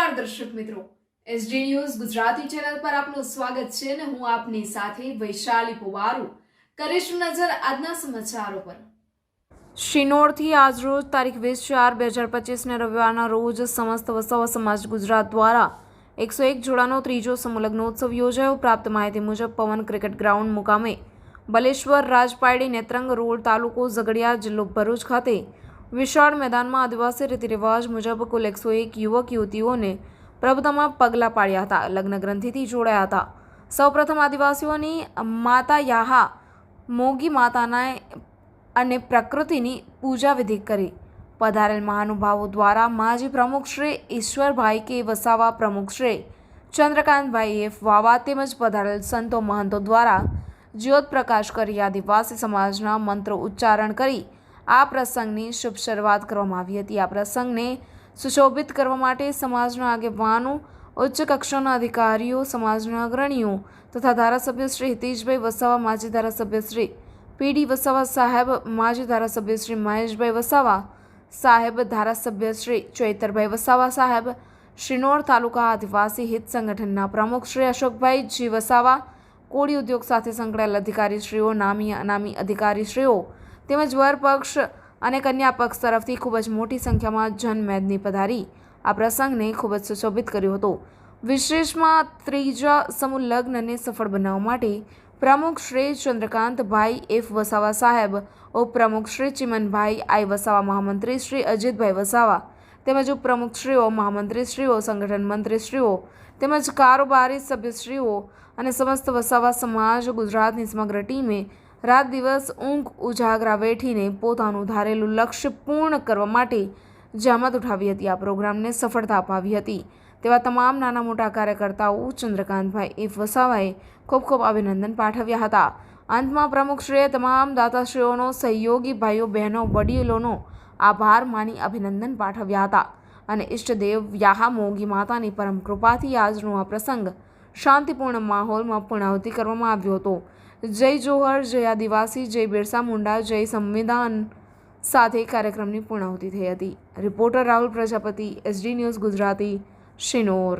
નમસ્કાર દર્શક મિત્રો. એસડી ન્યૂઝ ગુજરાતી ચેનલ પર આપનું સ્વાગત છે અને હું આપની સાથે વૈશાલી પુવારુ. કરીશું નજર આજના સમાચારો પર. શિનોરથી આજરોજ તારીખ વીસ ચાર બે હજાર પચીસને રવિવારના રોજ સમસ્ત વસાવા સમાજ ગુજરાત દ્વારા એકસો એક જોડાનો ત્રીજો સમલગ્નોત્સવ યોજાયો. પ્રાપ્ત માહિતી મુજબ પવન ક્રિકેટ ગ્રાઉન્ડ મુકામે બલેશ્વર, રાજપાયડી, નેત્રંગ રોડ તાલુકો ઝઘડિયા જિલ્લો ભરૂચ ખાતે વિશાળ મેદાનમાં આદિવાસી રીતિરિવાજ મુજબ કુલ એકસો એક યુવક યુવતીઓને પ્રભુતામાં પગલાં પાડ્યા હતા. લગ્ન ગ્રંથિથી જોડાયા હતા. સૌપ્રથમ આદિવાસીઓની માતા યાહા મોગી માતાના અને પ્રકૃતિની પૂજા વિધિ કરી. પધારેલ મહાનુભાવો દ્વારા માજી પ્રમુખ શ્રી ઈશ્વરભાઈ કે વસાવા પ્રમુખ શ્રી ચંદ્રકાંતભાઈ એફ વાવા તેમજ પધારેલ સંતો મહંતો દ્વારા જ્યોત પ્રકાશ કરી આદિવાસી સમાજના મંત્રો ઉચ્ચારણ કરી આ પ્રસંગની શુભ શરૂઆત કરવામાં આવી હતી. આ પ્રસંગને સુશોભિત કરવા માટે સમાજના આગેવાનો, ઉચ્ચ કક્ષાના અધિકારીઓ, સમાજના અગ્રણીઓ તથા ધારાસભ્ય શ્રી હિતેશભાઈ વસાવા, માજી ધારાસભ્ય શ્રી પીડી વસાવા સાહેબ, માજી ધારાસભ્ય શ્રી મહેશભાઈ વસાવા સાહેબ, ધારાસભ્ય શ્રી ચૈતરભાઈ વસાવા સાહેબ, શ્રીનોર તાલુકા આદિવાસી હિત સંગઠનના પ્રમુખ શ્રી અશોકભાઈ જી વસાવા, કોળી ઉદ્યોગ સાથે સંકળાયેલ અધિકારીશ્રીઓ, નામી અનામી અધિકારીશ્રીઓ તેમજ વર પક્ષ અને કન્યા પક્ષ તરફથી ખૂબ જ મોટી સંખ્યામાં જનમેદની પધારી. આ પ્રસંગને ખૂબ જ સુશોભિત કર્યો હતો. વિશેષમાં ત્રીજા સમૂહ લગ્નને સફળ બનાવવા માટે પ્રમુખ શ્રી ચંદ્રકાંતભાઈ એફ વસાવા સાહેબ, ઉપપ્રમુખ શ્રી ચિમનભાઈ આઈ વસાવા, મહામંત્રી શ્રી અજીતભાઈ વસાવા, તેમજ ઉપપ્રમુખશ્રીઓ મહામંત્રીશ્રીઓ સંગઠન મંત્રીશ્રીઓ તેમજ કારોબારી સભ્યશ્રીઓ અને સમસ્ત વસાવા સમાજ ગુજરાતની સમગ્ર ટીમે રાત દિવસ ઊંઘ ઉજાગરા વેઠીને પોતાનું ધારેલું લક્ષ્ય પૂર્ણ કરવા માટે જામત ઉઠાવી હતી. આ પ્રોગ્રામને સફળતા અપાવી હતી. તેવા તમામ નાના મોટા કાર્યકર્તાઓ ચંદ્રકાંતભાઈ એફ વસાવાએ ખૂબ ખૂબ અભિનંદન પાઠવ્યા હતા. અંતમાં પ્રમુખશ્રીએ તમામ દાતાશ્રીઓનો, સહયોગી ભાઈઓ, બહેનો, વડીલોનો આભાર માની અભિનંદન પાઠવ્યા હતા. અને ઈષ્ટદેવ યાહા મોગી માતાની પરમ કૃપાથી આજનો આ પ્રસંગ શાંતિપૂર્ણ માહોલમાં પૂર્ણાહુતિ કરવામાં આવ્યો હતો. જય જોહર, જય આદિવાસી, જય બિરસા મુંડા, જય સંવિધાન સાથે કાર્યક્રમની પૂર્ણાહુતિ થઈ હતી. Reporter Rahul Prajapati, SD news Gujarati, Sinor.